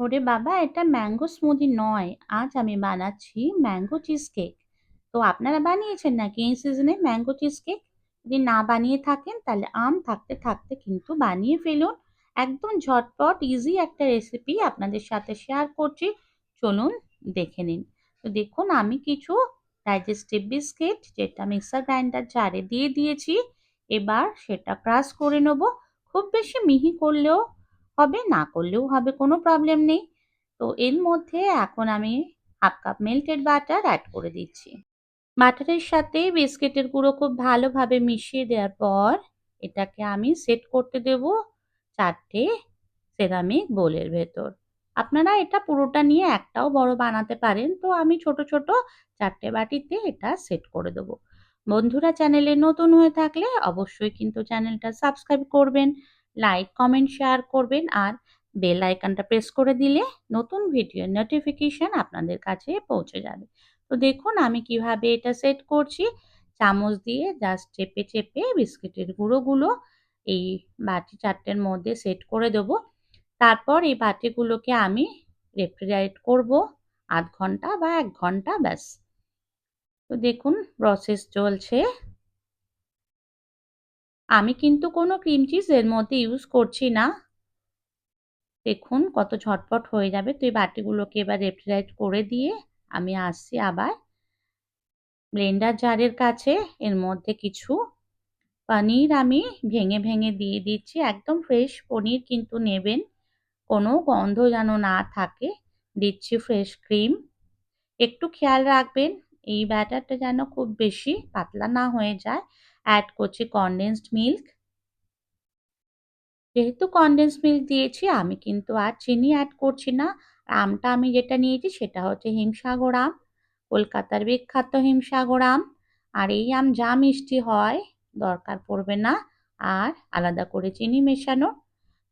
ওরে বাবা, এটা ম্যাঙ্গো স্মুদি নয়। আজ আমি বানাচ্ছি ম্যাঙ্গো চিজ কেক। তো আপনারা বানিয়েছেন নাকি এই সিজনে ম্যাঙ্গো চিজ কেক? যদি না বানিয়ে থাকেন, তাহলে আম থাকতে থাকতে কিন্তু বানিয়ে ফেলুন। একদম ঝটপট ইজি একটা রেসিপি আপনাদের সাথে শেয়ার করছি। চলুন দেখে নিন। তো দেখুন, আমি কিছু ডাইজেস্টিভ বিস্কিট যেটা মিক্সার গ্রাইন্ডার জারে দিয়ে দিয়েছি। এবার সেটা ক্রাশ করে নেব। খুব বেশি মিহি করলেও হবে, না করলেও হবে, কোনো প্রবলেম নেই। তো এর মধ্যে এখন আমি half cup melted butter add করে দিচ্ছি। বাটারের সাথে বিস্কিটের গুঁড়ো খুব ভালোভাবে মিশিয়ে দেওয়ার পর এটাকে আমি সেট করতে দেব চারটে সেরামিক বোলের ভেতর। আপনারা এটা পুরোটা নিয়ে একটাও বড় বানাতে পারেন, তো আমি ছোট ছোট চারটে বাটিতে এটা সেট করে দেবো। বন্ধুরা চ্যানেলে নতুন হয়ে থাকলে অবশ্যই কিন্তু চ্যানেলটা সাবস্ক্রাইব করবেন। লাইক কমেন্ট শেয়ার করবেন আর বেল আইকনটা প্রেস করে দিলে নতুন ভিডিও নোটিফিকেশান আপনাদের কাছে পৌঁছে যাবে। তো দেখুন আমি কীভাবে এটা সেট করছি। চামচ দিয়ে জাস্ট চেপে চেপে বিস্কিটের গুঁড়োগুলো এই বাটি চারটের মধ্যে সেট করে দেবো। তারপর এই বাটিগুলোকে আমি রেফ্রিজারেট করব আধ ঘণ্টা বা এক ঘণ্টা ব্যাস। তো দেখুন প্রসেস চলছে। আমি কিন্তু কোনো ক্রিম চিজ এর মধ্যে ইউজ করছি না। দেখুন কত ঝটপট হয়ে যাবে। তো এই বাটিগুলোকে এবার রেফ্রিজারেট করে দিয়ে আমি আসছি আবার ব্লেন্ডার জারের কাছে। এর মধ্যে কিছু পনির আমি ভেঙে ভেঙে দিয়ে দিচ্ছি। একদম ফ্রেশ পনির কিন্তু নেবেন। কোনো গন্ধ যেন না থাকে। দিচ্ছি ফ্রেশ ক্রিম একটু খেয়াল রাখবেন, এই ব্যাটারটা যেন খুব বেশি পাতলা না হয়ে যায়। অ্যাড করছি কনডেন্সড মিল্ক যেহেতু কনডেন্স মিল্ক দিয়েছি, আমি কিন্তু আর চিনি অ্যাড করছি না। আমটা আমি যেটা নিয়েছি সেটা হচ্ছে হিমসাগর আম, কলকাতার বিখ্যাত হিমসাগর আম। আর এই আম যা মিষ্টি হয়, দরকার পড়বে না। আর আলাদা করে চিনি মেশানো।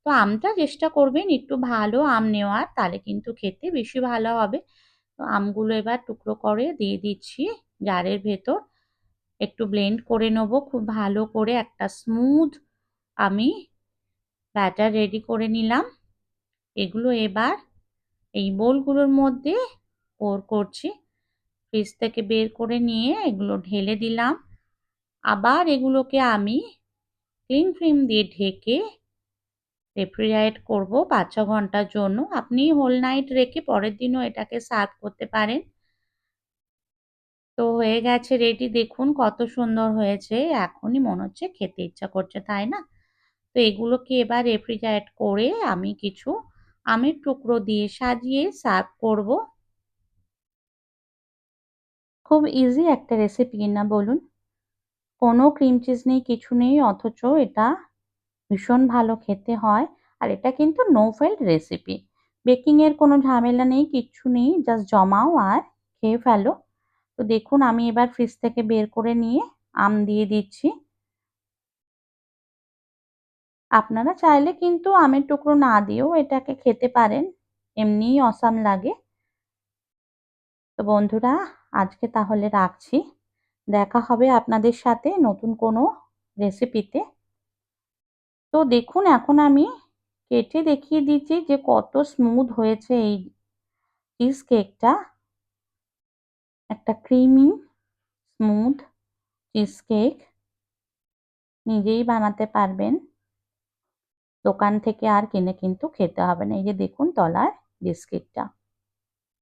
তো আমটা চেষ্টা করবেন একটু ভালো আম নেওয়ার, তাহলে কিন্তু খেতে বেশি ভালো হবে। তো আমগুলো এবার টুকরো করে দিয়ে দিচ্ছি জারের ভেতর। একটু ব্লেন্ড করে নেব। খুব ভালো করে একটা স্মুথ আমি ব্যাটার রেডি করে নিলাম। এগুলো এবার এই বোলগুলোর মধ্যে পোর করছি। ফ্রিজ থেকে বের করে নিয়ে এগুলো ঢেলে দিলাম। আবার এগুলোকে আমি ক্লিন ফিল্ম দিয়ে ঢেকে রেফ্রিজারেট করব পাঁচ ছ ঘণ্টার জন্য। আপনি হোল নাইট রেখে পরের দিনও এটাকে সার্ভ করতে পারেন। তো হয়ে গেছে রেডি। দেখুন কত সুন্দর হয়েছে। এখনই মনে হচ্ছে খেতে ইচ্ছা করছে, তাই না? তো এগুলোকে এবার রেফ্রিজারেট করে আমি কিছু আমের টুকরো দিয়ে সাজিয়ে সার্ভ করব। খুব ইজি একটা রেসিপি না বলুন? কোনো ক্রিম চিজ নেই, কিছু নেই, অথচ এটা ভীষণ ভালো খেতে হয়। আর এটা কিন্তু নো ফেল্ড রেসিপি বেকিংয়ের কোনো ঝামেলা নেই, কিচ্ছু নেই জাস্ট জমাও আর খেয়ে ফেলো। তো দেখুন, আমি এবার ফ্রিজ থেকে বের করে নিয়ে আম দিয়ে দিচ্ছি। আপনারা চাইলে কিন্তু আমের টুকরো না দিয়েও এটাকে খেতে পারেন, এমনিই অসাম লাগে। তো বন্ধুরা, আজকে তাহলে রাখছি। দেখা হবে আপনাদের সাথে নতুন কোনো রেসিপিতে তো দেখুন, এখন আমি কেটে দেখিয়ে দিচ্ছি যে কত স্মুথ হয়েছে এই চিজ কেকটা একটা ক্রিমি স্মুথ চিজ কেক নিজেই বানাতে পারবেন। দোকান থেকে আর কিনে কিন্তু খেতে হবে না। এই যে দেখুন তলার বিস্কিটটা